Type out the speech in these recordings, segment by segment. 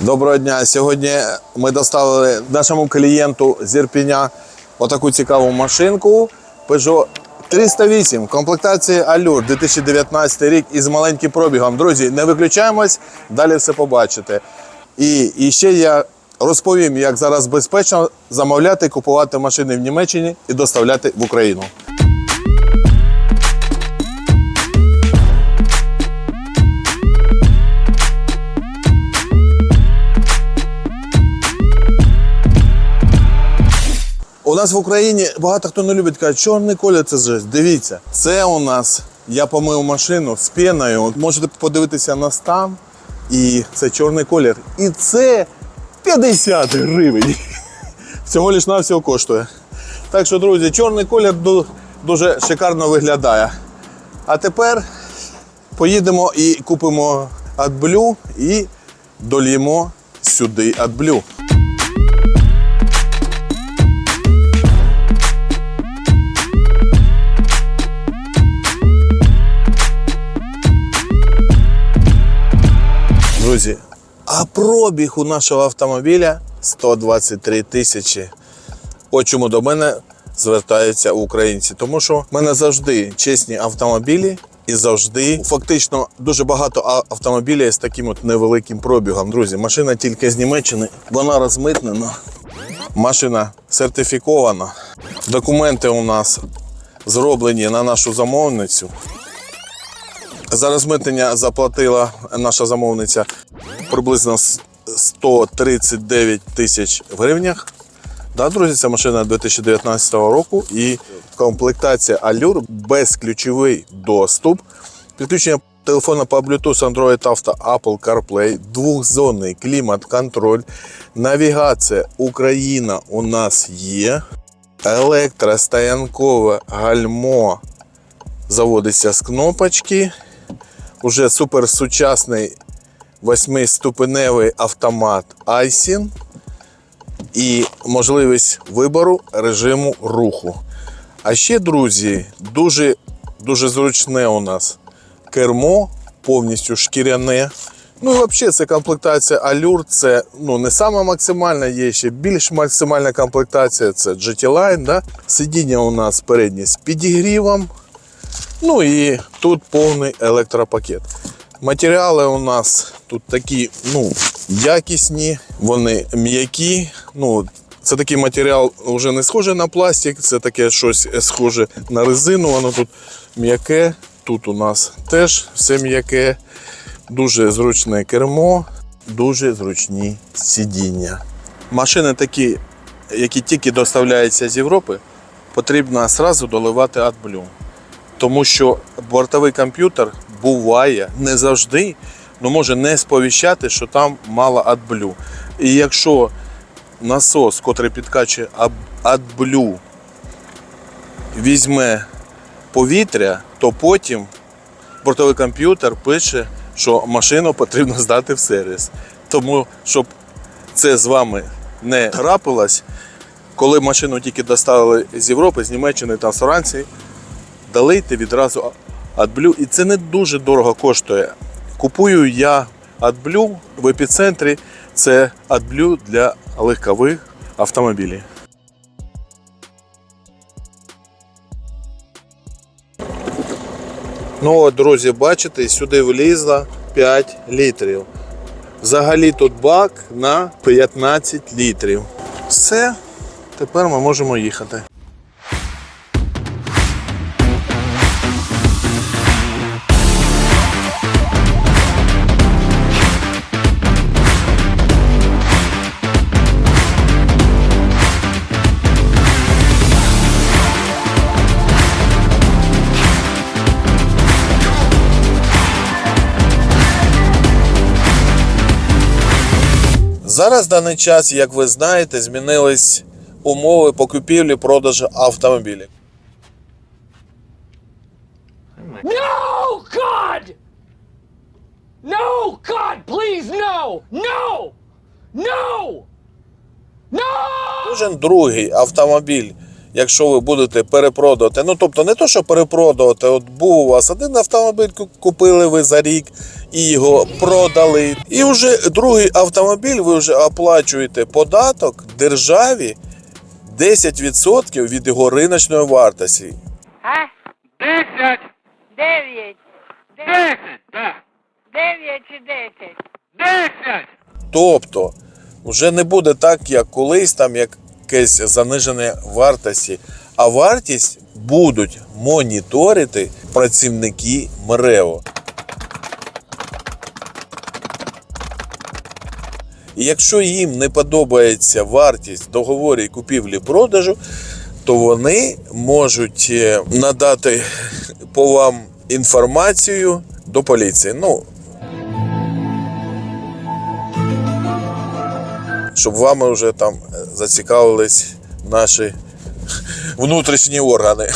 Доброго дня. Сьогодні ми доставили нашому клієнту з Ірпіня отаку цікаву машинку Peugeot 308 в комплектації Allure 2019 рік із маленьким пробігом. Друзі, не виключаємось, далі все побачите. І, і ще я розповім, як зараз безпечно замовляти, купувати машини в Німеччині і доставляти в Україну. Нас в Україні багато хто не любить казати, чорний колір це жесть. Дивіться, це у нас. Я помив машину з піною. Можете подивитися на стан. І це чорний колір. І це 50 гривень. Всього лиш навсього коштує. Так що, друзі, чорний колір дуже шикарно виглядає. А тепер поїдемо і купимо AdBlue і дольємо сюди AdBlue. Друзі, а пробіг у нашого автомобіля 123 тисячі. От чому до мене звертаються українці. Тому що в мене завжди чесні автомобілі і завжди фактично дуже багато автомобілів з таким от невеликим пробігом. Друзі, машина тільки з Німеччини, вона розмитнена, машина сертифікована. Документи у нас зроблені на нашу замовницю. За розмитнення заплатила наша замовниця приблизно 139 тисяч в гривнях. Да, друзі, це машина 2019 року і комплектація Allure безключовий доступ. Підключення телефона по Bluetooth, Android Auto, Apple CarPlay, двохзонний клімат-контроль, навігація Україна у нас є. Електростоянкове гальмо заводиться з кнопочки. Уже суперсучасний восьмиступеневий автомат Айсін і можливість вибору режиму руху. А ще, друзі, дуже, дуже зручне у нас кермо, повністю шкіряне. Ну взагалі це комплектація Allure, це ну, не сама максимальна, є ще більш максимальна комплектація це GT Line. Да? Сидіння у нас переднє з підігрівом. Ну і тут повний електропакет. Матеріали у нас тут такі, ну, якісні, вони м'які. Ну, це такий матеріал вже не схожий на пластик, це таке щось схоже на резину. Воно тут м'яке. Тут у нас теж все м'яке, дуже зручне кермо, дуже зручні сидіння. Машини такі, які тільки доставляються з Європи, потрібно одразу доливати AdBlue. Тому що бортовий комп'ютер буває не завжди, ну може не сповіщати, що там мало AdBlue. І якщо насос, котрий підкачує ад- AdBlue, візьме повітря, то потім бортовий комп'ютер пише, що машину потрібно здати в сервіс. Тому, щоб це з вами не трапилось, коли машину тільки доставили з Європи, з Німеччини та з Франції, долийте відразу AdBlue. І це не дуже дорого коштує. Купую я AdBlue в епіцентрі. Це AdBlue для легкових автомобілів. Ну от, друзі, бачите, сюди влізло 5 літрів. Взагалі тут бак на 15 літрів. Все, тепер ми можемо їхати. Зараз в даний час, як ви знаєте, змінились умови покупівлі продажу автомобілів. No, God! No, God, please, no! No! No! No! Кожен другий автомобіль, якщо ви будете перепродувати, ну тобто не то, що перепродувати, от був у вас один автомобіль, купили ви за рік і його продали. І вже другий автомобіль ви вже оплачуєте податок державі 10% від його риночної вартості. А? Десять! Дев'ять. Де- Десять! Так! Дев'ять чи десять? Десять! Тобто, вже не буде так, як колись, там якесь заниження вартості, а вартість будуть моніторити працівники МРЕО. І якщо їм не подобається вартість в договорі купівлі-продажу, то вони можуть е, надати по вам інформацію до поліції. Ну, щоб вами вже там е, зацікавились наші внутрішні органи.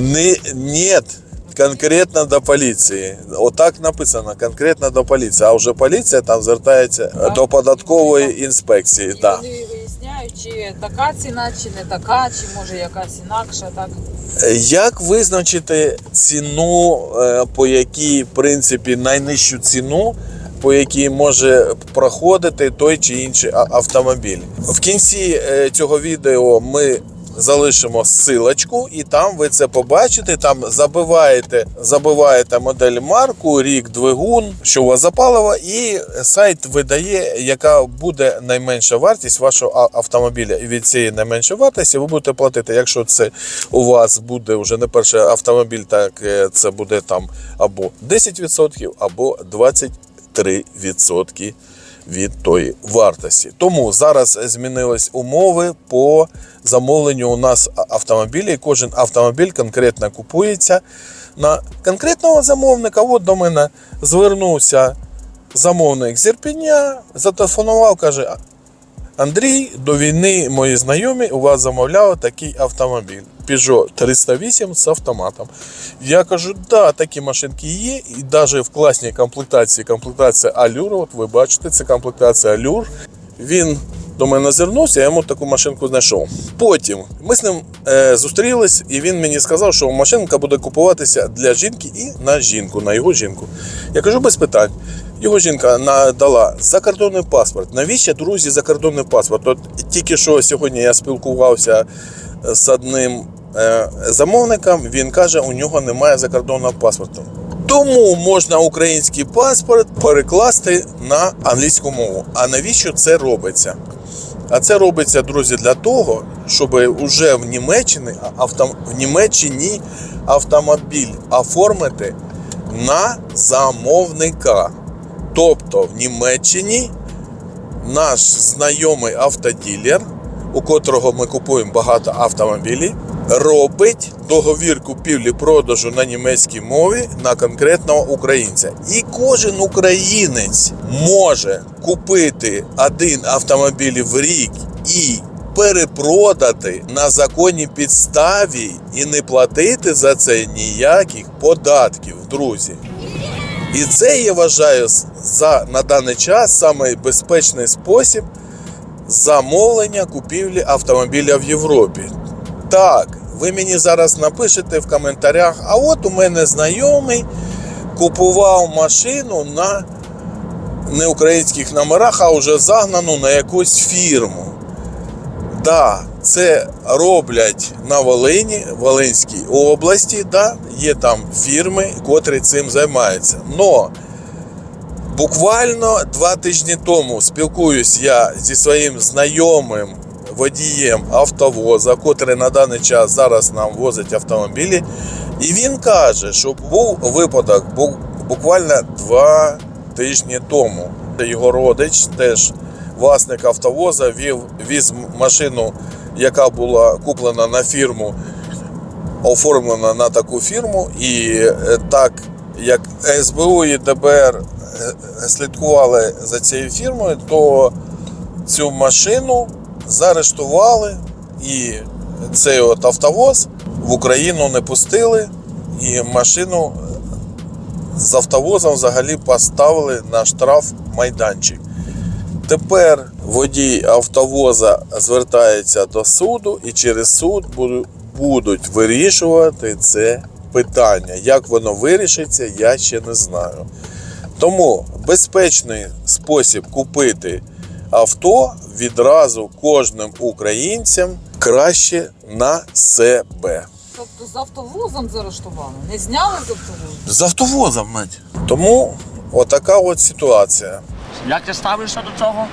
Не, нет, конкретно до поліції. Отак написано, конкретно до поліції. А вже поліція там звертається до податкової інспекції. І Да. вони виясняють, чи така ціна, чи не така, чи може якась інакша, так? Як визначити ціну, е, по якій, в принципі, найнижчу ціну, по якій може проходити той чи інший автомобіль? В кінці е, цього відео ми залишимо ссылочку, і там ви це побачите. Там забиваєте, забиваєте модель марку, рік, двигун, що у вас за паливо, і сайт видає, яка буде найменша вартість вашого автомобіля. І від цієї найменшої вартості ви будете платити. Якщо це у вас буде вже не перший автомобіль, так е, це буде там або 10%, або 23% від тої вартості. Тому зараз змінились умови по замовленню у нас автомобілі. Кожен автомобіль конкретно купується на конкретного замовника. От до мене звернувся замовник з Ірпіня, зателефонував, каже: Андрій, до війни мої знайомі у вас замовляли такий автомобіль. Peugeot 308 з автоматом. Я кажу, да, такі машинки є, і навіть в класній комплектації, комплектація Allure, от ви бачите, це комплектація Allure. Він до мене звернувся, я йому таку машинку знайшов. Потім ми з ним е, зустрілись, і він мені сказав, що машинка буде купуватися для жінки і на жінку, на його жінку. Я кажу, без питань. Його жінка надала закордонний паспорт. Навіщо, друзі, закордонний паспорт? От тільки що сьогодні я спілкувався з одним е, замовником, він каже, у нього немає закордонного паспорту. Тому можна український паспорт перекласти на англійську мову. А навіщо це робиться? А це робиться, друзі, для того, щоб уже в Німеччині, в Німеччині автомобіль оформити на замовника. Тобто в Німеччині наш знайомий автоділер, у котрого ми купуємо багато автомобілів, робить договір купівлі-продажу на німецькій мові на конкретного українця. І кожен українець може купити один автомобіль в рік і перепродати на законній підставі і не платити за це ніяких податків, друзі. І це я вважаю за на даний час самий безпечний спосіб замовлення купівлі автомобіля в Європі. Так, ви мені зараз напишете в коментарях, а от у мене знайомий купував машину на не українських номерах, а вже загнану на якусь фірму. Да, це роблять на Волині, Волинській області, да, є там фірми, котрі цим займаються. Но буквально два тижні тому спілкуюсь я зі своїм знайомим водієм автовоза, котрий на даний час зараз нам возить автомобілі. І він каже, що був випадок бу- буквально два тижні тому. Його родич теж власник автовоза вів, віз машину, яка була куплена на фірму, оформлена на таку фірму, і е, так як СБУ і ДБР е, слідкували за цією фірмою, то цю машину заарештували і цей от автовоз в Україну не пустили, і машину з автовозом взагалі поставили на штраф майданчик. Тепер водій автовоза звертається до суду і через суд будуть вирішувати це питання. Як воно вирішиться, я ще не знаю. Тому безпечний спосіб купити авто відразу кожним українцям краще на себе. Тобто з автовозом заарештували? Не зняли з автовозу? З автовозом, мать. Тому отака от ситуація. Як ти ставишся до цього?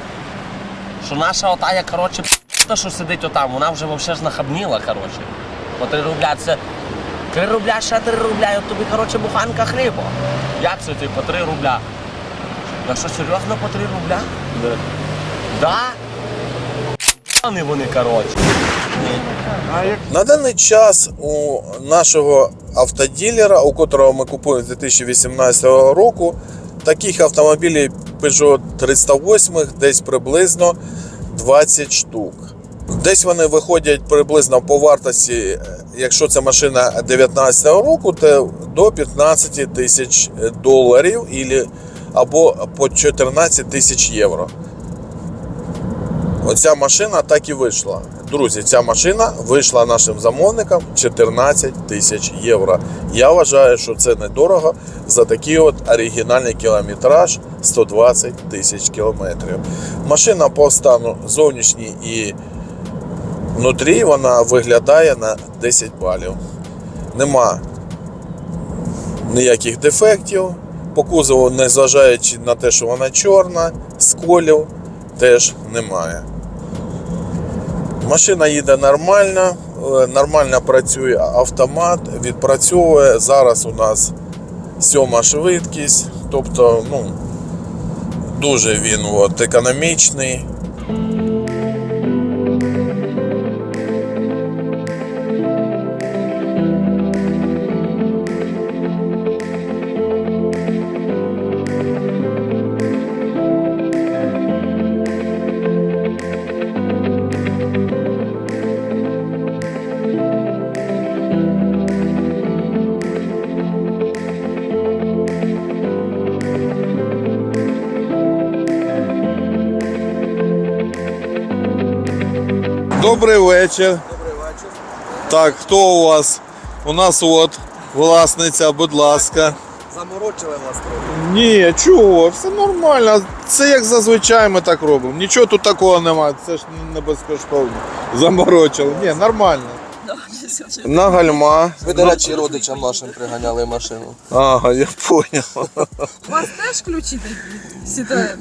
Що наша отая, коротше, та, що сидить отам, вона вже взагалі ж нахабніла, коротше. По 3 рубля це. 3 рубля, ще 3 рубля, і от тобі, коротше, буханка хліба. Як це ти по 3 рубля? Якщо серйозно по 3 рубля? Да. Да? Вони вони, коротше. На даний час у нашого автоділера, у котрого ми купуємо з 2018 року, таких автомобілів Peugeot 308 десь приблизно 20 штук. Десь вони виходять приблизно по вартості, якщо це машина 2019 року, то до 15 тисяч доларів або по 14 тисяч євро. Оця машина так і вийшла. Друзі, ця машина вийшла нашим замовникам 14 тисяч євро. Я вважаю, що це недорого за такий от оригінальний кілометраж 120 тисяч кілометрів. Машина по стану зовнішній і внутрі вона виглядає на 10 балів. Нема ніяких дефектів. По кузову, незважаючи на те, що вона чорна, сколів теж немає. Машина їде нормально, е, нормально працює автомат, відпрацьовує. Зараз у нас сьома швидкість, тобто ну, дуже він от, економічний. Добрий вечір. Добрий вечір. Так, хто у вас? У нас от власниця, будь ласка. Заморочили вас трохи. Ні, чого, все нормально. Це як зазвичай ми так робимо. Нічого тут такого немає, це ж не безкоштовно. Заморочили. Ні, нормально. На гальма. Ви, до речі, родичам нашим приганяли машину. Ага, я понял. У вас теж ключі такі?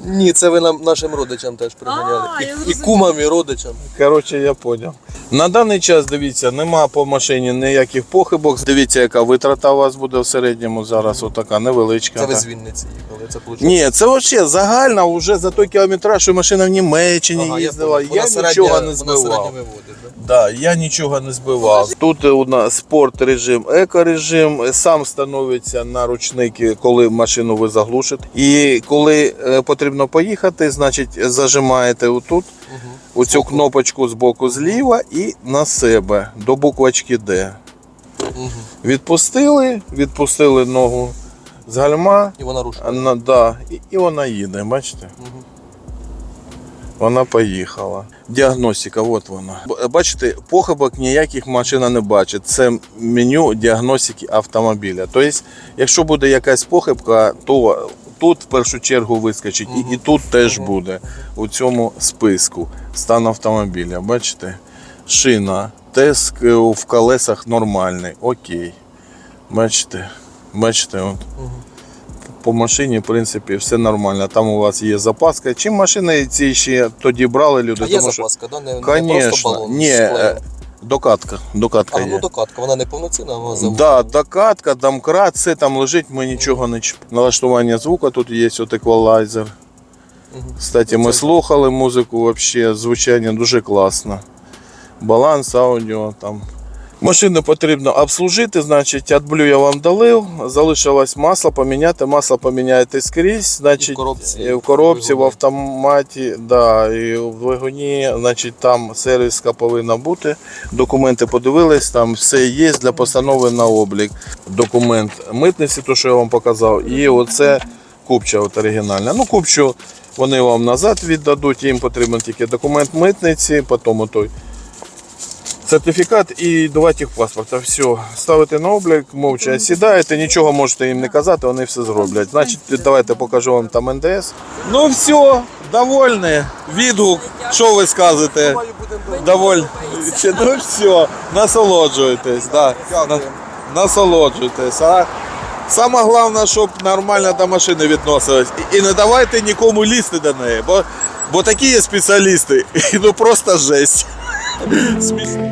Ні, це ви нам нашим родичам теж приганяли. А, я І, і зрозуміла. кумам, і родичам. Коротше, я понял. На даний час, дивіться, нема по машині ніяких похибок. Дивіться, яка витрата у вас буде в середньому зараз, отака невеличка. Це ви з Вінниці їхали. Це виходить. Ні, це взагалі загальна вже за той кілометраж, що машина в Німеччині Ага, їздила. Я, Вона середня- нічого не Вона збивав. середньо виводить, да? Да, я нічого не збивав. Тут у нас спорт режим, еко-режим, сам становиться на ручники, коли машину ви заглушите. І коли е, потрібно поїхати, значить зажимаєте отут, оцю кнопочку з боку зліва і на себе до буквочки Д. Мгм. Відпустили, відпустили ногу з гальма, І вона рушить. на- да, і, і вона їде, бачите? Мгм. Вона поїхала. Діагностика, от вона. Бачите, похибок ніяких машина не бачить. Це меню діагностики автомобіля. Тобто, якщо буде якась похибка, то тут в першу чергу вискочить, і, і тут теж буде у цьому списку стан автомобіля. Бачите? Шина, тиск е, в колесах нормальний, окей. Бачите? Бачите, от. По машині, в принципі, все нормально. Там у вас є запаска. Чим машини ці ще тоді брали люди? А є тому що запаска, да? Не, не просто Конечно, балон ні, з клеєм. е, докатка. Докатка А, є. ну докатка, вона не повноцінна, вона заводить. Да, докатка, домкрат, все там лежить, ми нічого не чіп. Налаштування звука, тут є от еквалайзер. Кстати, ми слухали музику, вообще, звучання дуже класно. Баланс, аудіо там. Машину потрібно обслужити, значить, AdBlue я вам долив, залишилось масло поміняти, масло поміняєте скрізь, значить, І в коробці, і в, коробці, в автоматі, да, і в двигуні, значить, там сервіска повинна бути. Документи подивились, там все є для постанови на облік. Документ митниці, то, що я вам показав, і оце купча от оригінальна. Ну, купчу Вони вам назад віддадуть, їм потрібен тільки документ митниці, потім той сертифікат і давати їх паспорта. Все, ставите на облік, мовча сідаєте, нічого можете їм не казати, вони все зроблять. Значить, давайте покажу вам там НДС. Ну все, довольні. Відгук. Що ви скажете? Доволь. Ну все, насолоджуйтесь. Да. Насолоджуйтесь. А саме головне, щоб нормально до машини відносились. І, не давайте нікому лізти до неї, бо, бо такі є спеціалісти. Ну просто жесть.